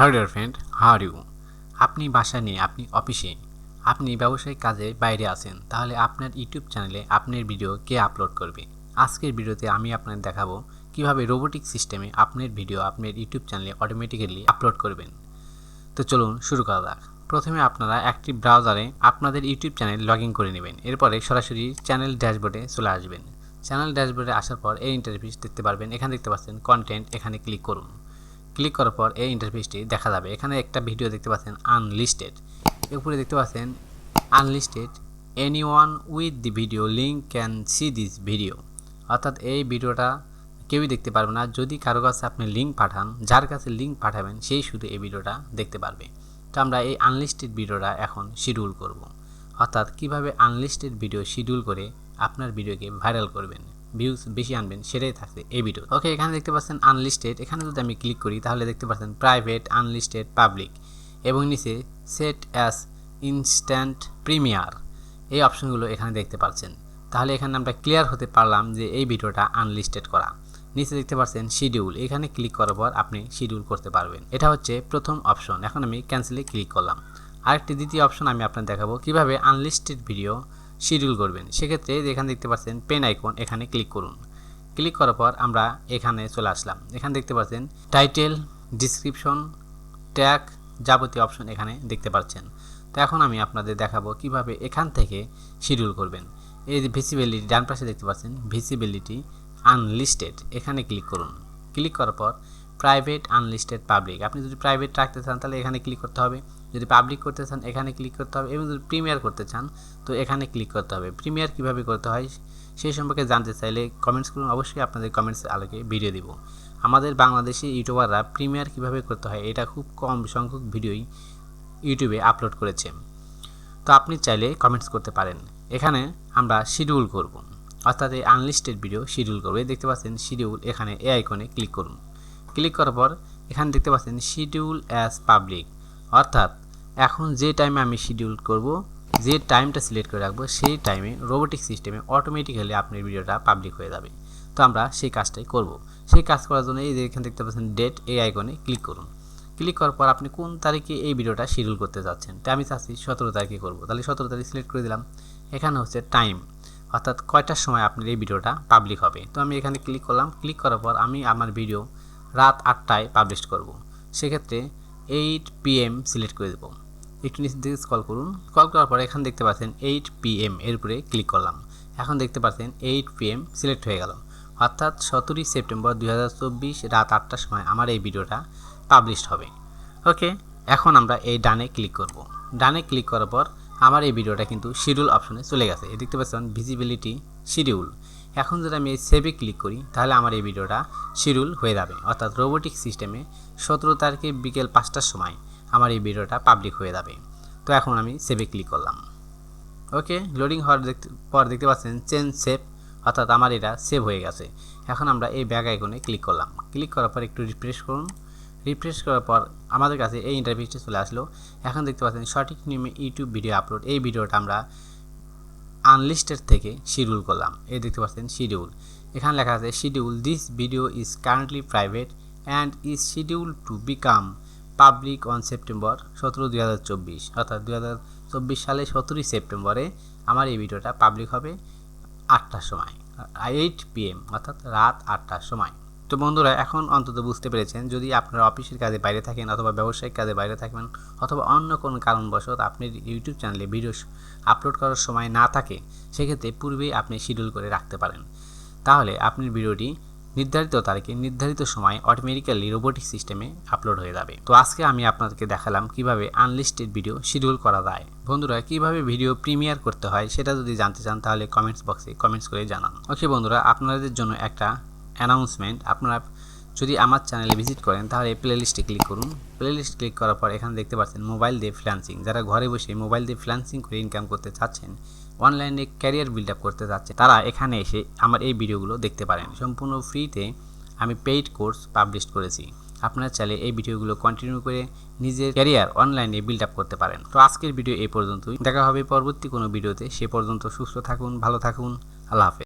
Hello dear friend how are you? আপনি বাসা নিয়ে আপনি অফিসে। আপনি ব্যবসায়িক কাজে বাইরে আছেন, তাহলে আপনার ইউটিউব চ্যানেলে আপনার ভিডিও কে আপলোড করবে? আজকের ভিডিওতে আমি আপনাদের দেখাবো কীভাবে রোবোটিক সিস্টেমে আপনার ভিডিও আপনার ইউটিউব চ্যানেলে অটোমেটিক্যালি আপলোড করবেন। তো চলুন শুরু করা যাক। প্রথমে আপনারা একটি ব্রাউজারে আপনাদের ইউটিউব চ্যানেল লগ ইন করে নেবেন, এরপরে সরাসরি চ্যানেল ড্যাশবোর্ডে চলে আসবেন। চ্যানেল ড্যাশবোর্ডে আসার পর এই ইন্টারভিউ দেখতে পারবেন, এখানে দেখতে পাচ্ছেন কন্টেন্ট এখানে ক্লিক করুন। ক্লিক করার পর এই ইন্টারফেসটি দেখা যাবে। এখানে একটা ভিডিও দেখতে পাচ্ছেন আনলিস্টেড এর উপরে দেখতে পাচ্ছেন unlisted any one with the video link can see this video অর্থাৎ এই ভিডিওটা কেউই দেখতে পারবে না। যদি কারও কাছে আপনি লিঙ্ক পাঠান, যার কাছে লিঙ্ক পাঠাবেন, সেই শুধু এই ভিডিওটা দেখতে পারবে। তো আমরা এই আনলিস্টেড ভিডিওটা এখন শিডিউল করব। অর্থাৎ কীভাবে আনলিস্টেড ভিডিও শিডিউল করে আপনার ভিডিওকে ভাইরাল করবেন। ভিউজ বেশি আনবেন, সেটাই থাকছে এই ভিডিও ওকে এখানে দেখতে পাচ্ছেন আনলিস্টেড এখানে যদি আমি ক্লিক করি, তাহলে দেখতে পাচ্ছেন প্রাইভেট আনলিস্টেড পাবলিক এবং নিচে সেট অ্যাস ইনস্ট্যান্ট প্রিমিয়ার এই অপশনগুলো এখানে দেখতে পাচ্ছেন। তাহলে এখানে আমরা ক্লিয়ার হতে পারলাম যে এই ভিডিওটা আনলিস্টেড করা। নিচে দেখতে পাচ্ছেন শিডিউল এখানে ক্লিক করার পর আপনি শিডিউল করতে পারবেন। এটা হচ্ছে প্রথম অপশন এখন আমি ক্যান্সেলে ক্লিক করলাম। আরেকটি দ্বিতীয় অপশন আমি আপনার দেখাবো। কীভাবে আনলিস্টেড ভিডিও শিডিউল করবেন। সেক্ষেত্রে এখানে দেখতে পাচ্ছেন পেন আইকন এখানে ক্লিক করুন। ক্লিক করার পর আমরা এখানে চলে আসলাম। এখানে দেখতে পাচ্ছেন টাইটেল ডিসক্রিপশন ট্যাগ যাবতীয় অপশন এখানে দেখতে পাচ্ছেন। তো এখন আমি আপনাদের দেখাবো কীভাবে এখান থেকে শিডিউল করবেন। এই ভিসিবিলিটি ডান পাশে দেখতে পাচ্ছেন ভিসিবিলিটি আনলিস্টেড এখানে ক্লিক করুন। ক্লিক করার পর প্রাইভেট আনলিস্টেড পাবলিক আপনি যদি প্রাইভেট রাখতে চান তাহলে এখানে ক্লিক করতে হবে। যদি পাবলিক করতে চান, এখানে ক্লিক করতে হবে এবং যদি প্রিমিয়ার করতে চান, তো এখানে ক্লিক করতে হবে। প্রিমিয়ার কীভাবে করতে হয় সেই সম্পর্কে জানতে চাইলে কমেন্টস করুন, অবশ্যই আপনাদের কমেন্টস আলোকে ভিডিও দিব। আমাদের বাংলাদেশি ইউটিউবাররা প্রিমিয়ার কীভাবে করতে হয়, এটা খুব কম সংখ্যক ভিডিওই ইউটিউবে আপলোড করেছে। তো আপনি চাইলে কমেন্টস করতে পারেন। এখানে আমরা শিডিউল করব। অর্থাৎ এই আনলিস্টেড ভিডিও শিডিউল করব। দেখতে পাচ্ছেন শিডিউল এখানে এ আইকনে ক্লিক করুন। ক্লিক করার পর এখানে দেখতে পাচ্ছেন শিডিউল অ্যাজ পাবলিক অর্থাৎ এখন যে টাইমে আমি শিডিউল করব, যে টাইমটা সিলেক্ট করে রাখব, সেই টাইমে রোবোটিক সিস্টেমে অটোমেটিক্যালি আপনার ভিডিওটা পাবলিক হয়ে যাবে। তো আমরা সেই কাজটাই করব। সেই কাজ করার জন্য এই যে এখানে দেখতে পাচ্ছেন ডেট এই আইকনে ক্লিক করুন। ক্লিক করার পর আপনি কোন তারিখে এই ভিডিওটা শিডিউল করতে যাচ্ছেন? তাই আমি চাচ্ছি সতেরো তারিখে করব। তাহলে সতেরো তারিখ সিলেক্ট করে দিলাম। এখানে হচ্ছে টাইম অর্থাৎ কয়টার সময় আপনার এই ভিডিওটা পাবলিক হবে? তো আমি এখানে ক্লিক করলাম। ক্লিক করার পর আমি আমার ভিডিও রাত আটটায় পাবলিশ করব। সেক্ষেত্রে এইট পিএম সিলেক্ট করে দেবো। একটু নিচে দিকে স্কল করুন। স্কল করার পর এখানে দেখতে পাচ্ছেন এইট পিএম এর উপরে ক্লিক করলাম। এখন দেখতে পাচ্ছেন এইট পিএম সিলেক্ট হয়ে গেল। অর্থাৎ সতেরোই সেপ্টেম্বর দু হাজার চব্বিশ রাত আটটার সময় আমার এই ভিডিওটা পাবলিশড হবে। ওকে, এখন আমরা এই ডানে ক্লিক করব। ডানে ক্লিক করার পর আমার এই ভিডিওটা কিন্তু শিডিউল অপশনে চলে গেছে। দেখতে পাচ্ছেন ভিজিবিলিটি শিডিউল এখন যদি আমি এই সেভে ক্লিক করি, তাহলে আমার এই ভিডিওটা শিডিউল হয়ে যাবে। অর্থাৎ রোবোটিক সিস্টেমে সতেরো তারিখে বিকেল পাঁচটার সময় আমার এই ভিডিওটা পাবলিক হয়ে যাবে। তো এখন আমি সেভে ক্লিক করলাম। ওকে লোডিং হওয়ার দেখতে, পর দেখতে পাচ্ছেন চেঞ্জ সেভ অর্থাৎ আমার এটা সেভ হয়ে গেছে। এখন আমরা এই ব্যাগ আইকনে ক্লিক করলাম। ক্লিক করার পর একটু রিফ্রেশ করুন। রিফ্রেশ করার পর আমাদের কাছে এই ইন্টারভিউটি চলে আসলো। এখন দেখতে পাচ্ছেন সঠিক নিয়মে ইউটিউব ভিডিও আপলোড এই ভিডিওটা আমরা আনলিস্টেড থেকে শিডিউল করলাম। এই দেখতে পাচ্ছেন শিডিউল এখানে লেখা আছে schedule this video is currently private and is schedule to become public on September সতেরো, দুই হাজার চব্বিশ। অর্থাৎ দুই হাজার চব্বিশ সালে সতেরোই সেপ্টেম্বরে আমার এই ভিডিওটা পাবলিক হবে আটটার সময় এইট পিএম অর্থাৎ রাত আটটার সময়। তো বন্ধুরা, এখন অন্তত বুঝতে পেরেছেন, যদি আপনারা অফিসের কাজে বাইরে থাকেন অথবা ব্যবসায়িক কাজে বাইরে থাকবেন অথবা অন্য কোনো কারণবশত আপনি ইউটিউব চ্যানেলে ভিডিও আপলোড করার সময় না থাকে, সেক্ষেত্রে পূর্বেই আপনি শিডিউল করে রাখতে পারেন। তাহলে আপনার ভিডিওটি নির্ধারিত তারিখে নির্ধারিত সময় অটোমেটিক্যালি রোবোটিক সিস্টেমে আপলোড হয়ে যাবে। তো আজকে আমি আপনাদেরকে দেখালাম কীভাবে আনলিস্টেড ভিডিও শিডিউল করা যায়। বন্ধুরা, কীভাবে ভিডিও প্রিমিয়ার করতে হয় সেটা যদি জানতে চান, তাহলে কমেন্টস বক্সে কমেন্টস করে জানান। ওকে বন্ধুরা, আপনাদের জন্য একটা অ্যানাউন্সমেন্ট আপনারা যদি আমার চ্যানেলে ভিজিট করেন, তাহলে প্লে লিস্টে ক্লিক করুন। প্লে লিস্ট ক্লিক করার পর এখানে দেখতে পাচ্ছেন মোবাইল দিয়ে ফ্রিল্যান্সিং যারা ঘরে বসে মোবাইল দিয়ে ফ্রিল্যান্সিং করে ইনকাম করতে চাচ্ছেন অনলাইনে ক্যারিয়ার বিল্ড আপ করতে চাচ্ছে, তারা এখানে এসে আমার এই ভিডিওগুলো দেখতে পারেন। সম্পূর্ণ ফ্রিতে আমি পেইড কোর্স পাবলিশ করেছি। আপনারা চাইলে এই ভিডিওগুলো কন্টিনিউ করে নিজের ক্যারিয়ার অনলাইনে বিল্ড আপ করতে পারেন। তো আজকের ভিডিও এই পর্যন্তই। দেখা হবে পরবর্তী কোনো ভিডিওতে সে পর্যন্ত সুস্থ থাকুন, ভালো থাকুন। আল্লাহ হাফেজ।